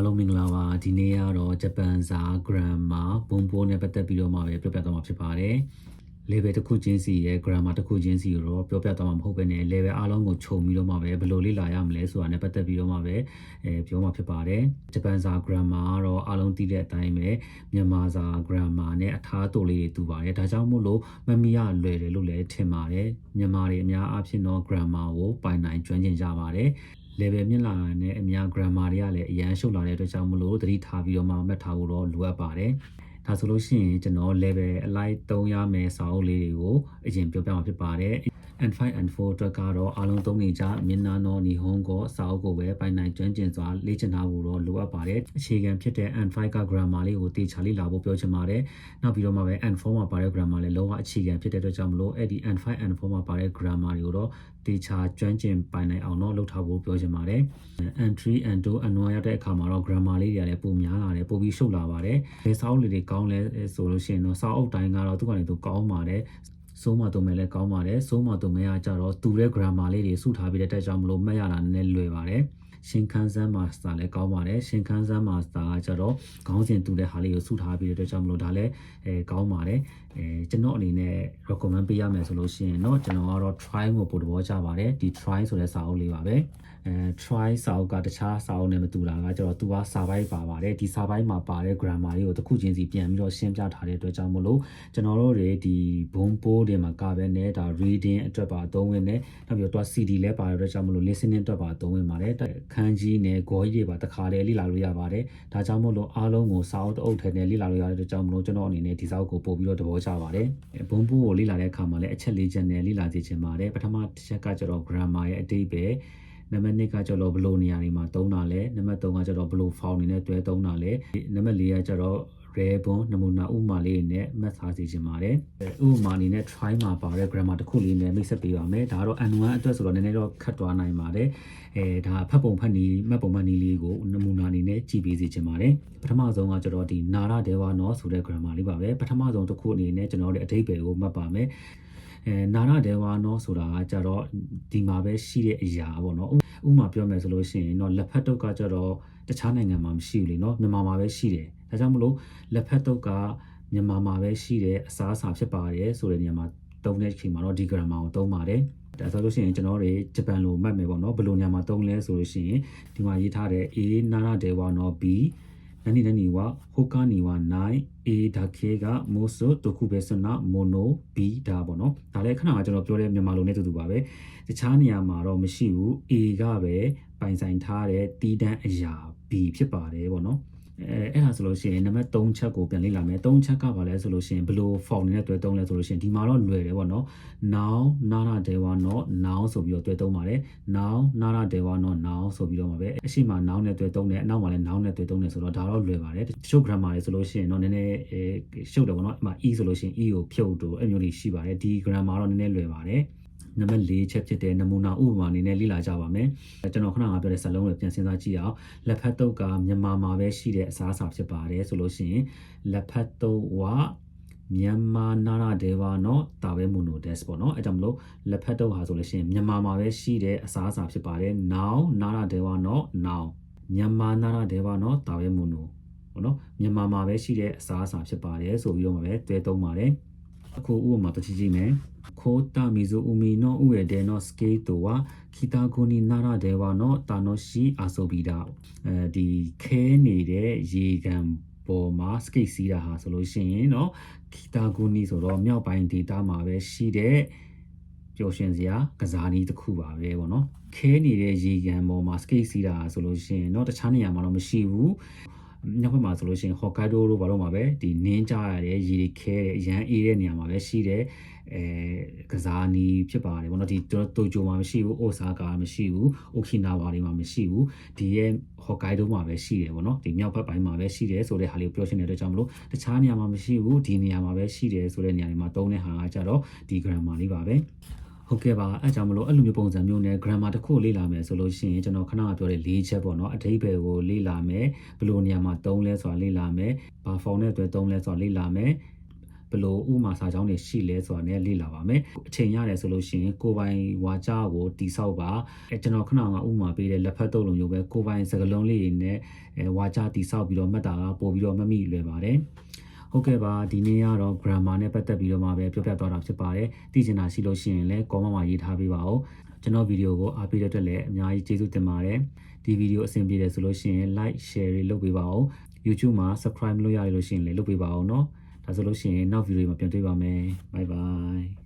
အားလုံးမင်္ဂလာပါဒီနေ့ကတော့ဂျပန်စာ grammar ဘုံပိုးနဲ့ပတ်သက်ပြီးတော့မှပဲပြောပြသွားမှာဖြစ်ပါတယ် level တစ်ခုချင်းစီရဲ့ grammar တစ်ခုချင်းစီကိုတော့ပြောပြသွားမှာမဟုတ်ဘဲနဲ့ level အားလုံးကိုခြုံပြီးတော့မှပဲဘယ်လိုလေ့လာရမလဲဆိုတာနဲ့ပတ်သက်ပြီးတော့မှပဲအဲပြောမှာဖြစ်ပါတယ်ဂျပန်စာ grammar ကတော့အားလုံးသိတဲ့အတိုင်းပဲမြန်မာစာ grammar နဲ့အထားတူလေးတွေတူပါတယ်ဒါကြောင့်မို့လို့မမီရလွယ်တယ်လို့လည်းထင်ပါတယ်မြန်မာတွေအများအားဖြင့်တော့ grammar ကိုပိုင်နိုင်ကျွမ်းကျင်ကြပါတယ် level မြင့်လာတဲ့နဲ့အများ grammar တွေကလည်းအရန်ရှုပ်လာတဲ့အတွက်ကြောင့်မလို့သတိထားပြီးတော့မှမှတ်ထားဖို့တော့လိုအပ်ပါတယ်။ဒါဆိုလို့ရှိရင်ကျွန်တော် level အလိုက်သုံးရမယ်စာအုပ်လေးတွေကိုအရင်ပြောပြမှာဖြစ်ပါတယ်။ N5 N4 အတွက်ကတော့အားလုံးသုံးနေကြမြင်းနာနော်နီဟွန်ကိုစာအုပ်ကိုပဲပိုင်နိုင်ကျွမ်းကျင်စွာလေ့ကျင့်ထားဖို့တော့လိုအပ်ပါတယ်။အခြေခံဖြစ်တဲ့ N5 က grammar လေးကိုတေချာလေ့လာဖို့ပြောချင်ပါတယ်။နောက်ပြီးတော့မှပဲ N4 မှာပါတဲ့ grammar လေးလုံးဝအခြေခံဖြစ်တဲ့အတွက်ကြောင့်မလို့အဲ့ဒီ N5 N4 မှာပါတဲ့ grammar တွေကိုတော့တေချာကျွမ်းကျင်ပိုင်နိုင်အောင်တော့လုပ်ထားဖို့ပြောချင်ပါတယ်။ N3 N2 N1 ရတဲ့အခါမှာတော့ grammar လေးတွေကလည်းပုံများလာတယ်ပုံပြီးရှုပ်လာပါတယ်။ဒီစာအုပ်လေးတွေကောင်းလဲဆိုလို့ရှိရင်တော့စာအုပ်တိုင်းကတော့သူ့ကနေသူကောင်းပါတယ်။ စိုးမတုံမဲ့လည်းကောင်းပါတယ်စိုးမတုံမဲ့ကကြတော့တူတဲ့ grammar လေးတွေစုထားပြီးတဲ့တက်ကြောင့်မလို့မှတ်ရတာနည်းနည်းလွယ်ပါတယ်ရှင်ခန်းစမ်းမာစတာလည်းကောင်းပါတယ်ရှင်ခန်းစမ်းမာစတာကကြတော့ခေါင်းစဉ်တူတဲ့ဟာလေးကိုစုထားပြီးတဲ့အတွက်ကြောင့်မလို့ဒါလည်းအဲကောင်းပါတယ်အဲကျွန်တော်အနေနဲ့ recommend ပေးရမယ်ဆိုလို့ရှိရင်เนาะကျွန်တော်ကတော့ try ကိုပို့သဘောကျပါတယ်ဒီ try ဆိုတဲ့စာအုပ်လေးပါပဲ အဲ try စာအုပ်ကတခြားစာအုပ်နဲ့မတူတာကကျတော့သူကစာပိုင်းပါပါတယ်ဒီစာပိုင်းမှာပါတဲ့ grammar လေးကိုတစ်ခုချင်းစီပြန်ပြီးတော့ရှင်းပြထားတဲ့အတွက်ကြောင့်မလို့ကျွန်တော်တို့တွေဒီဘုံပိုးတွေမှာကပဲနဲ့ဒါ reading အတွက်ပါအသုံးဝင်တယ်နောက်ပြီးတော့ CD လည်းပါတဲ့အတွက်ကြောင့်မလို့ listening အတွက်ပါအသုံးဝင်ပါတယ်ခန်းကြီးနဲ့ဂေါ်ကြီးတွေပါတခါတည်းလေ့လာလို့ရပါတယ်ဒါကြောင့်မို့လို့အားလုံးကိုစာအုပ်တစ်အုပ်ထဲနဲ့လေ့လာလို့ရတဲ့အတွက်ကြောင့်မလို့ကျွန်တော်အနေနဲ့ဒီစာအုပ်ကိုပို့ပြီးတော့သဘောကျပါတယ်ဘုံပိုးကိုလေ့လာတဲ့အခါမှာလည်းအချက်လေးချက်နဲ့လေ့လာကြည့်ချင်ပါတယ်ပထမတစ်ချက်ကကျတော့ grammar ရဲ့အတိတ်ပဲ နံပါတ်2ကကျတော့ဘယ်လိုနေရာတွေမှာသုံးတာလဲနံပါတ်3ကကျတော့ဘယ်လို form တွေနဲ့တွဲသုံးတာလဲနံပါတ်4ကကျတော့ rare bond နမူနာဥပမာလေးနဲ့မှတ်သားစီခြင်းပါတယ်ဥပမာအနေနဲ့ try မှာပါတဲ့ grammar တစ်ခုလေးနဲ့မိတ်ဆက်ပေးပါမယ်ဒါကတော့ N1 အတွက်ဆိုတော့နည်းနည်းတော့ခတ်သွားနိုင်ပါတယ်အဲဒါဖတ်ပုံဖတ်နည်းမှတ်ပုံမှတ်နည်းလေးကိုနမူနာအနေနဲ့ကြည့်ပေးစီခြင်းပါတယ်ပထမဆုံးကကျတော့ဒီနာရဒေဝနောဆိုတဲ့ grammar လေးပါပဲပထမဆုံးတစ်ခုအနေနဲ့ကျွန်တော်တို့အဓိပ္ပာယ်ကိုမှတ်ပါမယ်အဲနာရဒေဝနောဆိုတာကကြတော့ဒီမှာပဲရှိတဲ့အရာပေါ့နော်ဥပ မာပြောမယ်ဆိုလို့ရှိရင်တော့လက်ဖက်တုတ်ကကြတော့တခြားနိုင်ငံမှာမရှိဘူးလေနော်မြန်မာမှာပဲရှိတယ်ဒါကြောင့်မလို့လက်ဖက်တုတ်ကမြန်မာမှာပဲရှိတဲ့အစားအစာဖြစ်ပါတယ်ဆိုတဲ့နေရာမှာသုံးတဲ့ချိန်မှာတော့ဒီ grammar ကိုသုံးပါတယ်ဒါဆိုလို့ရှိရင်ကျွန်တော်တို့ဂျပန်လိုမှတ်မယ်ပေါ့နော်ဘယ်လိုညမှာသုံးလဲဆိုလို့ရှိရင်ဒီမှာရေးထားတဲ့ A နာရဒေဝနော် B နနီနနီဝဟိုကာနီဝနိုင် A ဒါခေကမိုးဆိုတိုခုပဲစနာမိုနို B ဒါပေါ့နော်ဒါလည်းခဏကကျွန်တော်ပြောတဲ့မြန်မာလိုနဲ့တူတူပါပဲတခြားနေရာမှာတော့မရှိဘူး A ကပဲပိုင်ဆိုင်ထားတဲ့တီးတန်းအရာ B ဖြစ်ပါတယ်ပေါ့နော် အဲအဲ့ဒါဆိုလို့ရှိရင်နံပါတ်3ချက်ကိုပြန်လေ့လာမယ်3ချက်ကပါလဲဆိုလို့ရှိရင်ဘယ်လို form နဲ့တွဲသုံးလဲဆိုလို့ရှိရင်ဒီမှာတော့လွယ်တယ်ပေါ့နော် now nara dewa not now ဆိုပြီးတော့တွဲသုံးပါတယ် now nara dewa not now ဆိုပြီးတော့မှာပဲအရှိမ now နဲ့တွဲသုံးတယ်အနောက်မှာလည်း now နဲ့တွဲသုံးတယ်ဆိုတော့ဒါတော့လွယ်ပါတယ်တချို့ grammar တွေဆိုလို့ရှိရင်တော့နည်းနည်းအဲရှုပ်တယ်ပေါ့နော်အမှ e ဆိုလို့ရှိရင် e ကိုဖြုတ်တော့အဲ့မျိုးလေးရှိပါတယ်ဒီ grammar တော့နည်းနည်းလွယ်ပါတယ် နံပါတ်၄ချက်ဖြစ်တဲ့နမူနာဥပမာအနေနဲ့လေ့လာကြပါမယ်ကျွန်တော်ခဏကပြောတဲ့စလုံးတွေပြန်စဉ်းစားကြည့်အောင်လက်ဖက်တုပ်ကမြန်မာမှာပဲရှိတဲ့အစားအစာဖြစ်ပါတယ်ဆိုလို့ရှိရင်လက်ဖက်တုပ်ဝမြန်မာနာရဒေဝနော်တာပဲမူနိုဒက်စ်ပေါ့နော်အဲကြောင့်မလို့လက်ဖက်တုပ်ဟာဆိုလို့ရှိရင်မြန်မာမှာပဲရှိတဲ့အစားအစာဖြစ်ပါတယ် now နာရဒေဝနော် now မြန်မာနာရဒေဝနော်တာပဲမူနိုပေါ့နော်မြန်မာမှာပဲရှိတဲ့အစားအစာဖြစ်ပါတယ်ဆိုပြီးတော့မှပဲတွဲသုံးပါတယ် အခုဥပမာတစ်ချီချင်းမယ်ခိုးတာမီဇိုအူမီနောဥရတဲ့နောစကေတိုဝါခီတာဂိုနီနာရတဲ့ဝါနောတာနောရှိအာဆိုဘီတာအဲဒီခဲနေတဲ့ရေကန်ပေါ်မှာစကိတ်စီးတာဟာဆိုလို့ရှိရင်နော်ခီတာဂိုနီဆိုတော့မြောက်ပိုင်းဒေတာမှာပဲရှိတဲ့ပျော်ရွှင်စရာကစားနည်းတစ်ခုပါပဲပေါ့နော်ခဲနေတဲ့ရေကန်ပေါ်မှာစကိတ်စီးတာဆိုလို့ရှိရင်တော့တခြားနေရာမှာတော့မရှိဘူး မြောက်ဘက်မှာဆိုလို့ရှိရင်ဟော်ကိုက်ဒိုတို့ဘာလို့မှာပဲဒီနင်းကြရတဲ့ရေတွေခဲတဲ့ရန်အေးတဲ့နေရာမှာပဲရှိတဲ့အဲကစားနီးဖြစ်ပါတယ်ဗောနော်ဒီတိုကျိုမှာမရှိဘူးအိုဆာကာမရှိဘူးအိုကီနာဝါတွေမှာမရှိဘူးဒီရဲ့ဟော်ကိုက်ဒိုမှာပဲရှိတယ်ဗောနော်ဒီမြောက်ဘက်ပိုင်းမှာပဲရှိတယ်ဆိုတဲ့ဟာလေးကိုပြောချင်တဲ့အတွက်ကြောင့်မလို့တခြားနေရာမှာမရှိဘူးဒီနေရာမှာပဲရှိတယ်ဆိုတဲ့နေရာတွေမှာသုံးတဲ့ဟာကကြတော့ဒီ grammar လေးပါပဲ ဟုတ်ကဲ့ပါအဲကြောင့်မလို့အဲ့လိုမျိုးပုံစံမျိုးနဲ့ grammar တစ်ခုလေ့လာမယ်ဆိုလို့ရှိရင်ကျွန်တော်ခဏကပြောတဲ့၄ချက်ပေါ့နော်အတိတ်ဘယ်ကိုလေ့လာမယ်ဘယ်လိုနေရာမှာသုံးလဲဆိုတာလေ့လာမယ်ဘာ form နဲ့တွဲသုံးလဲဆိုတာလေ့လာမယ်ဘယ်လိုဥမာစာကြောင်းတွေရှိလဲဆိုတာနဲ့လေ့လာပါမယ်အချိန်ရတယ်ဆိုလို့ရှိရင်ကိုယ်ပိုင်ဝါကြကိုတိဆောက်ပါအဲကျွန်တော်ခဏကဥမာပေးတဲ့လက်ဖက်တုပ်လုံးမျိုးပဲကိုယ်ပိုင်စကလုံးလေးတွေနဲ့အဲဝါကြတိဆောက်ပြီးတော့မှတ်တာကပို့ပြီးတော့မမိလွယ်ပါတယ် ဟုတ်ကဲ့ပါဒီနေ့ကတော့ grammar နဲ့ပတ်သက်ပြီးတော့မှပဲပြောပြသွားတာဖြစ်ပါတယ်သိချင်တာရှိလို့ရှိရင်လည်း comment မှာရေးထားပေးပါဦးကျွန်တော်ဗီဒီယိုကိုအားပေးတဲ့အတွက်လည်းအများကြီးကျေးဇူးတင်ပါတယ်ဒီဗီဒီယိုအဆင်ပြေတယ်ဆိုလို့ရှိရင် like share တွေလုပ်ပေးပါဦး YouTube မှာ subscribe လုပ်ရတယ်လို့ရှိရင်လည်းလုပ်ပေးပါဦးเนาะဒါဆိုလို့ရှိရင်နောက်ဗီဒီယိုမှာပြန်တွေ့ပါမယ် bye bye